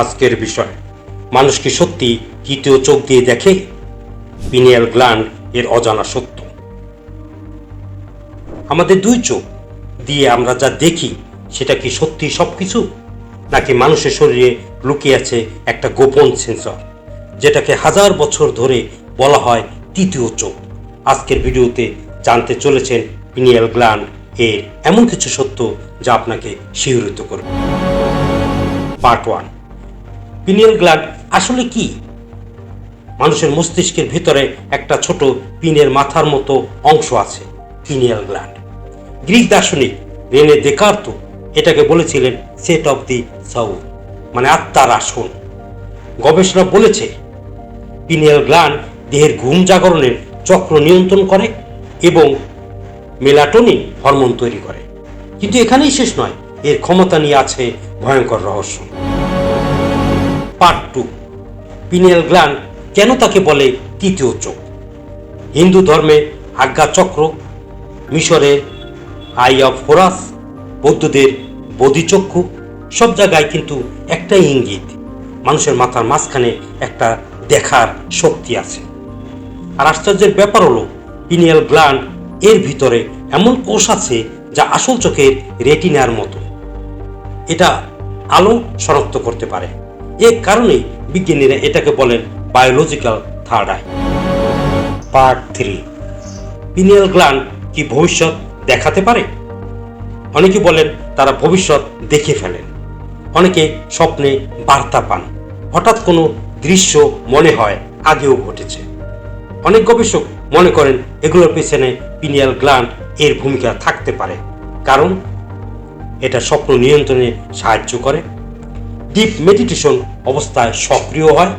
আজকের বিষয়। মানুষ কি সত্যি তৃতীয় চোখ দিয়ে দেখে? পিনিয়াল গ্ল্যান্ড এর অজানা সত্য। আমাদের দুই চোখ দিয়ে আমরা যা দেখি, সেটা কি সত্যি সব কিছু নাকি মানুষের শরীরে লুকিয়ে আছে একটা গোপন সেন্সর যেটাকে হাজার বছর ধরে বলা হয় তৃতীয় চোখ? আজকের ভিডিওতে জানতে চলেছেন পিনিয়াল গ্ল্যান্ড এর এমন কিছু সত্য যা আপনাকে শিহরিত করবে। Part one. পিনিয়াল গ্ল্যান্ড আসলে কি? মানুষের মস্তিষ্কের ভিতরে একটা ছোট পিনের মাথার মতো অংশ আছে, পিনিয়াল গ্ল্যান্ড গ্রিক দার্শনিক রেনে দেকার্ত এটাকে বলেছিলেন সেট অফ দি সাউ মানে আত্মার আসন। গবেষণা বলেছে, পিনিয়াল গ্ল্যান্ড দেহের ঘুম জাগরণের চক্র নিয়ন্ত্রণ করে এবং মেলাটোনিন হরমোন তৈরি করে। কিন্তু এখানেই শেষ নয়, এর ক্ষমতা নিয়ে আছে ভয়ঙ্কর রহস্য। পার্ট টু পিনিয়াল গ্ল্যান্ড কেন তাকে বলে তৃতীয় চোখ? হিন্দু ধর্মে আজ্ঞা চক্র, মিশরের আই অফ হোরাস, বৌদ্ধদের বোধিচক্ষু, সব জায়গায় কিন্তু একটাই ইঙ্গিত, মানুষের মাথার মাঝখানে একটা দেখার শক্তি আছে। আর আশ্চর্যের ব্যাপার হলো পিনিয়াল গ্ল্যান্ড এর ভিতরে এমন কোষ আছে যা আসল চোখের রেটিনার মতো। এটা আলো শনাক্ত করতে পারে। এ কারণেই বিজ্ঞানীরা এটাকে বলেন biological third eye part three pineal gland কি ভবিষ্যৎ দেখাতে পারে? অনেকে বলেন তারা ভবিষ্যৎ দেখে ফেলেন। অনেকে স্বপ্নে বার্তা পান। হঠাৎ কোনো দৃশ্য মনে হয়, আগেও ঘটেছে। অনেক গবেষক মনে করেন এগুলোর পেছনে পিনিয়াল গ্ল্যান্ড এর ভূমিকা থাকতে পারে। কারণ এটা স্বপ্ন নিয়ন্ত্রণে সাহায্য করে। ডিপ মেডিটেশন অবস্থায় সক্রিয় হয়,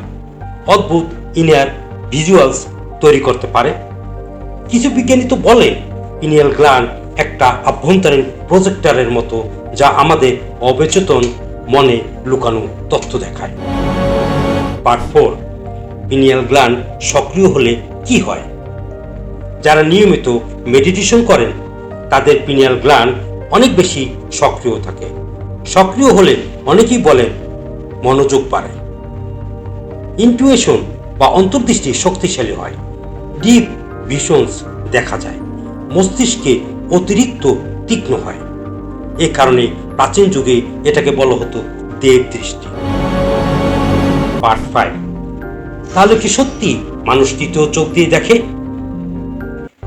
অদ্ভুত ইনার ভিজুয়ালস তৈরি করতে পারে। কিছু বিজ্ঞানী তো বলে, ইনিয়াল গ্ল্যান্ড একটা আভ্যন্তরীণ প্রজেক্টরের মতো যা আমাদের অবচেতন মনে লুকানো তথ্য দেখায়। পার্ট ফোর পিনিয়াল গ্ল্যান্ড সক্রিয় হলে কি হয়? যারা নিয়মিত মেডিটেশন করেন, তাদের পিনিয়াল গ্ল্যান্ড অনেক বেশি সক্রিয় থাকে। সক্রিয় হলে অনেকেই বলেন মনোযোগ বাড়ে। ইন্টুয়েশন বা অন্তর্দৃষ্টি শক্তিশালী হয়। ডিপ ভিশনস দেখা যায়। মস্তিষ্কে অতিরিক্ত তীক্ষ্ণ হয়। এ কারণে প্রাচীন যুগে এটাকে বলা হতো দেব দৃষ্টি। পার্ট ফাইভ তাহলে কি সত্যি মানুষ তৃতীয় চোখ দিয়ে দেখে?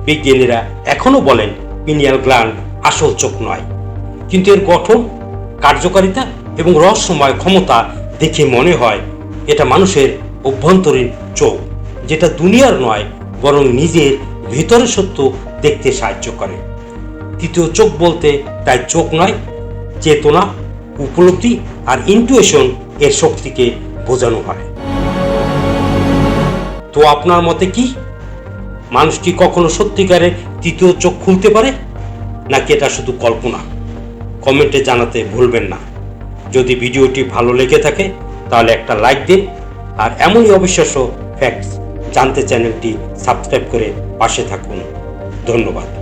বিজ্ঞানীরা এখনও বলেন পিনিয়াল গ্ল্যান্ড আসল চোখ নয়। কিন্তু এর গঠন, কার্যকারিতা এবং রহস্যময় ক্ষমতা দেখে মনে হয় এটা মানুষের অভ্যন্তরীণ চোখ, যেটা দুনিয়ার নয়, বরং নিজের ভিতরের সত্য দেখতে সাহায্য করে। তৃতীয় চোখ বলতে তাই চোখ নয়, চেতনা, উপলব্ধি আর ইন্টুয়েশন এর শক্তিকে বোঝানো হয়। তো আপনার মতে কি? মানুষ কি কখনো সত্যিকারের তৃতীয় চোখ খুলতে পারে? নাকি এটা শুধু কল্পনা? কমেন্টে জানাতে ভুলবেন না। যদি ভিডিওটি ভালো লেগে থাকে, তাহলে একটা লাইক দিন। আর এমনই অবিশ্বাস্য ফ্যাক্টস জানতে চ্যানেলটি সাবস্ক্রাইব করে পাশে থাকুন। ধন্যবাদ।